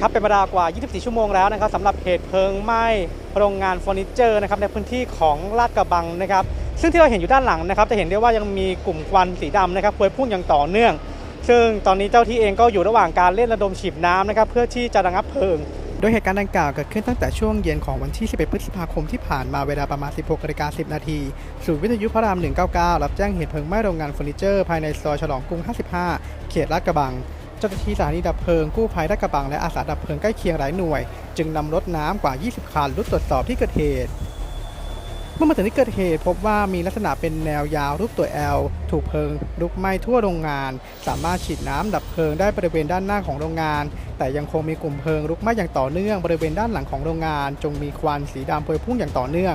ครับเป็นเวลากว่า 24 ชั่วโมงแล้วนะครับสำหรับเหตุเพลิงไหม้โรงงานเฟอร์นิเจอร์นะครับในพื้นที่ของลาดกระบังนะครับ ซึ่งที่เราเห็นอยู่ด้านหลังนะครับ จะเห็นได้ว่ายังมีกลุ่มควันสีดำนะครับพวยพุ่งอย่างต่อเนื่อง ซึ่งตอนนี้เจ้าที่เองก็อยู่ระหว่างการเล่นระดมฉีดน้ำนะครับเพื่อที่จะระงับเพลิง โดยเหตุการณ์ดังกล่าวเกิดขึ้นตั้งแต่ช่วงเย็นของวันที่ 11 พฤษภาคมที่ผ่านมาเวลาประมาณ 16นาฬิกา10 นาทีศูนย์วิทยุพระราม 199 รับแจ้งเหตุเพลิงไหม้โรงงานเฟอร์นิเจอร์ภายในซอยฉลองกรุง 55 เขตลาดกระบัง เจ้าหน้าที่สถานีดับเพลิงกู้ภัยลาดกระบังและอาสาดับเพลิงใกล้เคียงหลายหน่วย จึงนำรถน้ำกว่า 20 คันรุดตรวจสอบที่เกิดเหตุ เมื่อมาถึงที่เกิดเหตุพบว่ามีลักษณะเป็นแนวยาวรูปตัว L ถูกเพลิงลุกไหม้ทั่วโรงงาน สามารถฉีดน้ำดับเพลิงได้บริเวณด้านหน้าของโรงงาน แต่ยังคงมีกลุ่มเพลิงลุกไหม้อย่างต่อเนื่องบริเวณด้านหลังของโรงงาน จงมีควันสีดำพวยพุ่งอย่างต่อเนื่อง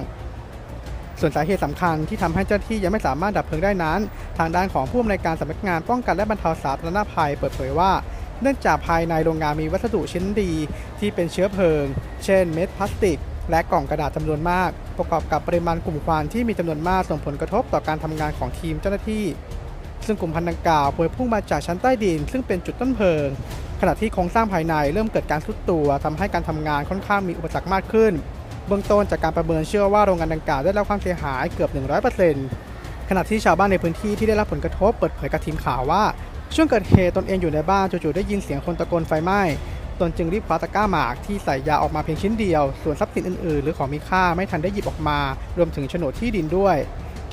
ส่วนสาเหตุสำคัญที่ทำให้เจ้าหน้าที่ยังไม่สามารถดับเพลิงได้นั้น ทางด้านของผู้อำนวยการสำนักงานป้องกันและบรรเทาสาธารณภัยเปิดเผยว่าเนื่องจากภายในโรงงานมีวัสดุชิ้นดี ที่เป็นเชื้อเพลิง เช่นเม็ดพลาสติก และกล่องกระดาษจำนวนมาก ประกอบกับปริมาณกลุ่มควันที่มีจำนวนมากส่งผลกระทบต่อการทำงานของทีมเจ้าหน้าที่ ซึ่งกลุ่มพันธุ์ดังกล่าวพวยพุ่งมาจากชั้นใต้ดิน ซึ่งเป็นจุดต้นเพลิง ขณะที่โครงสร้างภายในเริ่มเกิดการทรุดตัวทำให้การทำงานค่อนข้างมีอุปสรรคมากขึ้น เบื้องต้นจากการประเมินเชื่อว่าโรงงานดังกล่าวได้รับความเสียหายเกือบ 100%ขณะที่ชาวบ้านในพื้นที่ที่ได้รับผลกระทบเปิดเผยกับทีมข่าวว่า ช่วงเกิดเหตุตนเองอยู่ในบ้านจู่ๆได้ยินเสียงคนตะโกนไฟไหม้ตนจึงรีบคว้าตะกร้าหมากที่ใส่ยาออกมาเพียงชิ้นเดียว ส่วนทรัพย์สินอื่นๆ หรือของมีค่าไม่ทันได้หยิบออกมา รวมถึงโฉนดที่ดินด้วย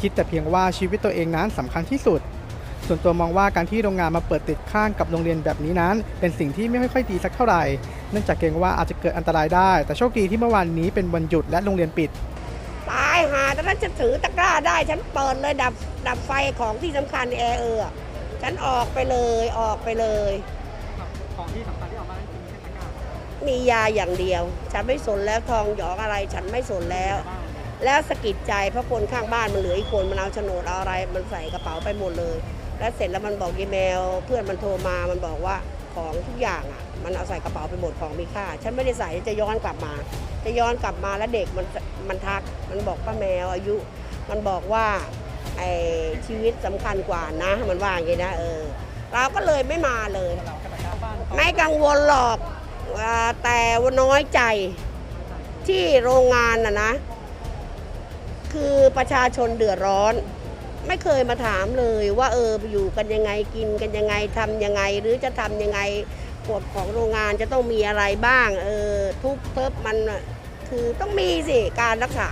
คิดแต่เพียงว่าชีวิตตัวเองนั้นสำคัญที่สุด ส่วนตัวมองว่าการที่โรงงานมาเปิดติดข้างกับโรงเรียนแบบนี้นั้น เป็นสิ่งที่ไม่ค่อยดีสักเท่าไหร่ เนื่องจากเกรงว่าอาจจะเกิดอันตรายได้ แต่โชคดีที่เมื่อวานนี้เป็นวันหยุดและโรงเรียนปิด ตายหาแต่ถ้าฉันถือตะกร้าได้ ฉันเปิดเลยดับดับไฟของที่สำคัญในแอร์เออร์ฉันออกไปเลยออกไปเลย ของที่สำคัญที่ออกมาคือแค่ตะกร้ามียาอย่างเดียว ฉันไม่สนแล้วทองหยองอะไร ฉันไม่สนแล้วแล้วสะกิดใจเพราะคนข้างบ้านมันเหลืออีกคนมันเอาโฉนดเอาอะไรมันใส่กระเป๋าไปหมดเลย แล้วเสร็จแล้วมันบอกยีเมลเพื่อนมันโทรมามันบอกว่าของทุกอย่างอะ มันเอาใส่กระเป๋าไปหมดของมีค่า ฉันไม่ได้ใส่จะย้อนกลับมา จะย้อนกลับมาแล้วเด็กมันมันทัก มันบอกป้าแมวอายุ มันบอกว่าไอชีวิตสำคัญกว่านะ มันว่าอย่างนี้นะเออเราก็เลยไม่มาเลย ไม่กังวลหรอกแต่ว่าน้อยใจที่โรงงานน่ะนะ คือประชาชนเดือดร้อน ไม่เคยมาถามเลยว่าเอออยู่กันยังไงกินกันยังไงทำยังไง หรือจะทำยังไงกฎของโรงงานจะต้องมีอะไรบ้าง เออทุกเพิบมันคือต้องมีสิการรักษา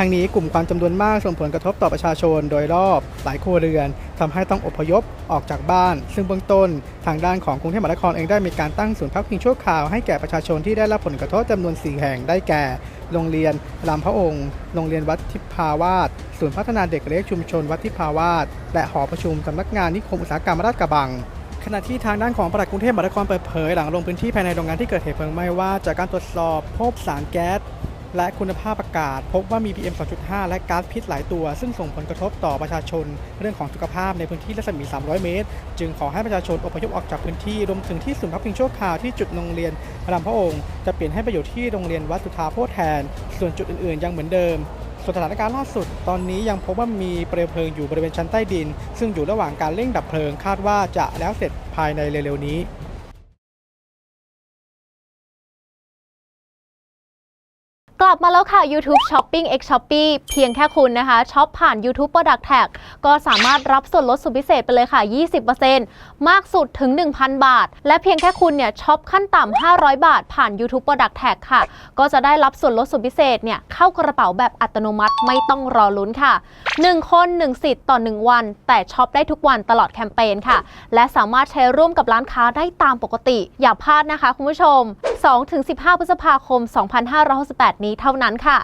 ทางนี้กลุ่มควันจำนวนมากส่งผลกระทบต่อประชาชนโดยรอบหลายครัวเรือนทำให้ต้องอพยพออกจากบ้าน ซึ่งเบื้องต้นทางด้านของกรุงเทพมหานครเองได้มีการตั้งศูนย์พักพิงชั่วคราวให้แก่ประชาชนที่ได้รับผลกระทบจำนวน 4 แห่งได้แก่ โรงเรียนรามพระองค์ โรงเรียนวัดทิพาวาสศูนย์พัฒนาเด็กเล็กชุมชนวัดทิพาวาสและหอประชุมสำนักงานนิคมอุตสาหกรรมราชกระบังขณะที่ทางด้านของปลัดกรุงเทพมหานครเปิดเผยหลังลงพื้นที่ภายในโรงงานที่เกิดเหตุเพลิงไหม้ว่าจากการตรวจสอบพบสารแก๊ส และคุณภาพอากาศ พบว่ามี PM 2.5 และก๊าซพิษหลายตัว ซึ่งส่งผลกระทบต่อประชาชน เรื่องของสุขภาพในพื้นที่รัศมี 300 เมตร จึงขอให้ประชาชนอพยพออกจากพื้นที่ รวมถึงที่ศูนย์พักพิงชั่วคราวที่จุดโรงเรียนพระรามพระองค์ จะเปลี่ยนให้ไปอยู่ที่โรงเรียนวัดสุทธาโพธิ์แทน ส่วนจุดอื่นๆ ยังเหมือนเดิมส่วนสถานการณ์ล่าสุด ตอนนี้ยังพบว่ามีเปลวเพลิงอยู่บริเวณชั้นใต้ดิน ซึ่งอยู่ระหว่างการเร่งดับเพลิงคาดว่าจะแล้วเสร็จภายในเร็วๆนี้ กลับมาแล้วค่ะ YouTube Shopping X Shopee เพียงแค่คุณนะคะช็อปผ่าน YouTube Product Tag ก็สามารถรับส่วนลดสุดพิเศษไปเลยค่ะ 20%มากสุดถึง 1,000 บาท และเพียงแค่คุณเนี่ยช็อปขั้นต่ำ 500 บาท ผ่าน YouTube Product Tag ค่ะ ก็จะได้รับส่วนลดสุดพิเศษเนี่ยเข้ากระเป๋าแบบอัตโนมัติไม่ต้องรอลุ้นค่ะ 1 คน 1 สิทธิ์ต่อ 1 วัน แต่ช็อปได้ทุกวันตลอดแคมเปญค่ะ และสามารถใช้ร่วมกับร้านค้าได้ตามปกติ อย่าพลาดนะคะคุณผู้ชม 2-15 พฤษภาคม 2568 นี้นี้เท่านั้นค่ะ